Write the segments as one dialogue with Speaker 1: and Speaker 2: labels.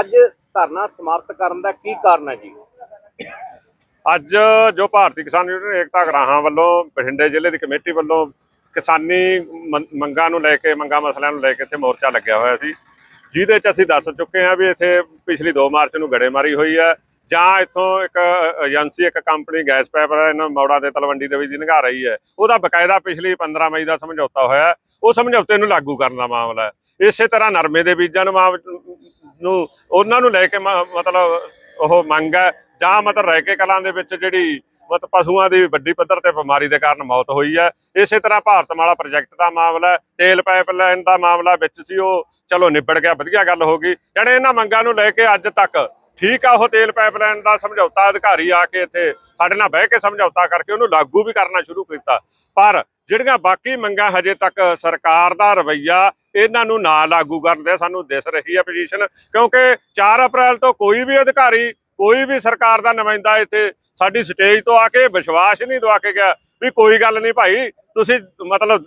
Speaker 1: ਅੱਜ ਧਰਨਾ ਸਮਾਪਤ ਕਰਨ ਦਾ ਕੀ ਕਾਰਨ ਹੈ ਜੀ?
Speaker 2: ਅੱਜ ਜੋ ਭਾਰਤੀ ਕਿਸਾਨ ਯੂਨੀਅਨ ਏਕਤਾ ਗਰਾਹਾਂ ਵੱਲੋਂ, ਬਠਿੰਡੇ ਜ਼ਿਲ੍ਹੇ ਦੀ ਕਮੇਟੀ ਵੱਲੋਂ ਕਿਸਾਨੀ ਮੰ- ਮੰਗਾਂ ਨੂੰ ਲੈ ਕੇ, ਮੰਗਾਂ ਮਸਲਿਆਂ ਨੂੰ ਲੈ ਕੇ ਇੱਥੇ ਮੋਰਚਾ ਲੱਗਿਆ ਹੋਇਆ ਸੀ। ਜਿਹਦੇ 'ਚ ਅਸੀਂ ਦੱਸ ਚੁੱਕੇ ਹਾਂ ਵੀ ਇੱਥੇ ਪਿਛਲੀ 2 ਮਾਰਚ ਨੂੰ ਗੜੇਮਾਰੀ ਹੋਈ ਹੈ। ਜਾਂ ਇੱਥੋਂ ਇੱਕ ਏਜੰਸੀ, ਇੱਕ ਕੰਪਨੀ ਗੈਸ ਪਾਈਪਲਾਈਨ ਮੌੜਾ ਦੇ ਤਲਵੰਡੀ ਦੇ ਵਿੱਚ ਦੀ ਨਿਘਾ ਰਹੀ ਹੈ। ਉਹਦਾ ਬਕਾਇਦਾ ਪਿਛਲੀ 15 ਮਈ ਦਾ ਸਮਝੌਤਾ ਹੋਇਆ। ਉਹ ਸਮਝੌਤੇ ਨੂੰ ਲਾਗੂ ਕਰਨ ਦਾ ਮਾਮਲਾ ਹੈ। ਇਸੇ ਤਰ੍ਹਾਂ ਨਰਮੇ ਦੇ ਬੀਜਾਂ ਨੂੰ ਮਾਮ- ਨੂੰ ਉਹਨਾਂ ਨੂੰ ਲੈ ਕੇ ਮ- ਮਤਲਬ ਉਹ ਮੰਗ ਹੈ। ਜਾਂ ਮਤਲਬ ਰਹਿ ਕੇ ਕਲਾਂ ਦੇ ਵਿੱਚ ਜਿਹੜੀ ਮਤ ਪਸ਼ੂਆਂ ਦੀ ਵੱਡੀ ਪੱਧਰ ਤੇ ਬਿਮਾਰੀ ਦੇ ਕਾਰਨ ਮੌਤ ਹੋਈ ਹੈ। ਇਸੇ ਤਰ੍ਹਾਂ ਭਾਰਤਮਾਲਾ ਪ੍ਰੋਜੈਕਟ ਦਾ ਮਾਮਲਾ ਤੇਲ ਪਾਈਪਲਾਈਨ ਦਾ ਮਾਮਲਾ ਵਿੱਚ ਸੀ ਉਹ। ਚਲੋ ਨਿਬੜ ਗਿਆ, ਵਧੀਆ ਗੱਲ ਹੋ ਗਈ। ਜਿਹੜੇ ਇਹਨਾਂ ਮੰਗਾਂ ਨੂੰ ਲੈ ਕੇ ਅੱਜ ਤੱਕ ਠੀਕ ਆ ਉਹ ਤੇਲ ਪਾਈਪਲਾਈਨ ਦਾ ਸਮਝੌਤਾ ਅਧਿਕਾਰੀ ਆ ਕੇ ਇੱਥੇ ਸਾਡੇ ਨਾਲ ਬਹਿ ਕੇ ਸਮਝੌਤਾ ਕਰਕੇ ਉਹਨੂੰ ਲਾਗੂ ਵੀ ਕਰਨਾ ਸ਼ੁਰੂ ਕੀਤਾ। ਪਰ ਜਿਹੜੀਆਂ ਬਾਕੀ ਮੰਗਾਂ ਹਜੇ ਤੱਕ ਸਰਕਾਰ ਦਾ ਰਵੱਈਆ ਇਹਨਾਂ ਨੂੰ ਨਾ ਲਾਗੂ ਕਰਨ ਦੇ ਸਾਨੂੰ ਦਿਸ ਰਹੀ ਹੈ ਪੋਜੀਸ਼ਨ ਕਿਉਂਕਿ 4 ਅਪ੍ਰੈਲ ਤੋਂ ਕੋਈ ਵੀ ਅਧਿਕਾਰੀ, ਕੋਈ ਵੀ ਸਰਕਾਰ ਦਾ ਨੁਮਾਇੰਦਾ ਇੱਥੇ ਸਾਡੀ ਸਟੇਜ ਤੋਂ ਆ ਕੇ ਵਿਸ਼ਵਾਸ ਨਹੀਂ ਦਵਾ ਕੇ ਗਿਆ ਵੀ ਕੋਈ ਗੱਲ ਨਹੀਂ ਭਾਈ, ਤੁਸੀਂ ਮਤਲਬ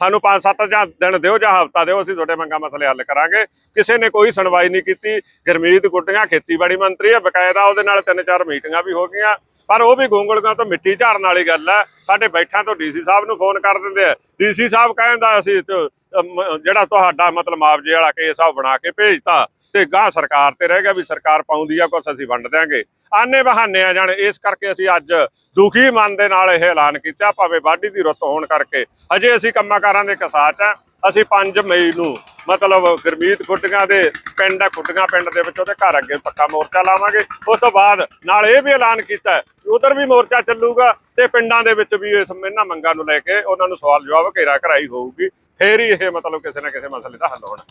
Speaker 2: ਸਾਨੂੰ 5-7 ਜਾਂ ਦਿਨ ਦਿਓ ਜਾਂ ਹਫਤਾ ਦਿਓ, ਅਸੀਂ ਤੁਹਾਡੇ ਮੰਗਾਂ ਮਸਲੇ ਹੱਲ ਕਰਾਂਗੇ। ਕਿਸੇ ਨੇ ਕੋਈ ਸੁਣਵਾਈ ਨਹੀਂ ਕੀਤੀ। ਗਰਮੀਤ ਗੁੱਡੀਆਂ ਖੇਤੀਬਾੜੀ ਮੰਤਰੀ ਹੈ ਬਕਾਇਦਾ ਉਹਦੇ ਨਾਲ ਤਿੰਨ ਚਾਰ ਮੀਟਿੰਗਾਂ ਵੀ ਹੋ ਗਈਆਂ। ਪਰ ਉਹ ਵੀ ਗੋਂਗਲਗਾਂ ਤੋਂ ਮਿੱਟੀ ਝਾੜਨ ਵਾਲੀ ਗੱਲ ਹੈ। ਸਾਡੇ ਬੈਠਾਂ ਤੋਂ ਡੀਸੀ ਸਾਹਿਬ ਨੂੰ ਫੋਨ ਕਰ ਦਿੰਦੇ ਆ। ਡੀਸੀ ਸਾਹਿਬ ਕਹਿੰਦਾ ਅਸੀਂ ਜਿਹੜਾ ਤੁਹਾਡਾ ਮਤਲਬ ਮੁਆਵਜ਼ੇ ਵਾਲਾ ਕੇਸ ਆ ਬਣਾ ਕੇ ਭੇਜਤਾ। ਤੇ ਗਾਂ ਸਰਕਾਰ ਤੇ ਰਹਿ ਗਿਆ ਵੀ ਸਰਕਾਰ ਪਾਉਂਦੀ ਆ, ਕੁਛ ਅਸੀਂ ਵੰਡ ਦਿਆਂਗੇ। ਆਨੇ ਬਹਾਨੇ ਆ ਜਾਣ, ਇਸ ਕਰਕੇ ਅਸੀਂ ਅੱਜ ਦੁਖੀ ਮਨ ਦੇ ਨਾਲ ਇਹ ਐਲਾਨ ਕੀਤਾ, ਭਾਵੇਂ ਵਾਢੀ ਦੀ ਰੁੱਤ ਹੋਣ ਕਰਕੇ। ਅਜੇ ਅਸੀਂ ਕੰਮਾਂਕਾਰਾਂ ਦੇ ਕਸਾਚ ਆ। ਅਸੀਂ 5 ਮਈ ਨੂੰ ਮਤਲਬ ਗਰਮੀਤ ਗੁੱਡੀਆਂ ਦੇ ਪਿੰਡ ਆ, ਗੁੱਡੀਆਂ ਪਿੰਡ ਦੇ ਵਿੱਚ ਉਹਦੇ ਘਰ ਅੱਗੇ ਪੱਕਾ ਮੋਰਚਾ ਲਾਵਾਂਗੇ। ਉਸ ਤੋਂ ਬਾਅਦ ਨਾਲ ਇਹ ਵੀ ਐਲਾਨ ਕੀਤਾ ਉਧਰ ਵੀ ਮੋਰਚਾ ਚੱਲੂਗਾ ਤੇ ਪਿੰਡਾਂ ਦੇ ਵਿੱਚ ਵੀ ਇਸ ਇਹਨਾਂ ਮੰਗਾਂ ਨੂੰ ਲੈ ਕੇ ਉਹਨਾਂ ਨੂੰ ਸਵਾਲ ਜਵਾਬ ਘੇਰਾ ਘਰਾਈ ਹੋਊਗੀ। ਫੇਰ ਹੀ ਇਹ ਮਤਲਬ ਕਿਸੇ ਨਾ ਕਿਸੇ ਮਸਲੇ ਦਾ ਹੱਲ ਹੋਣਾ।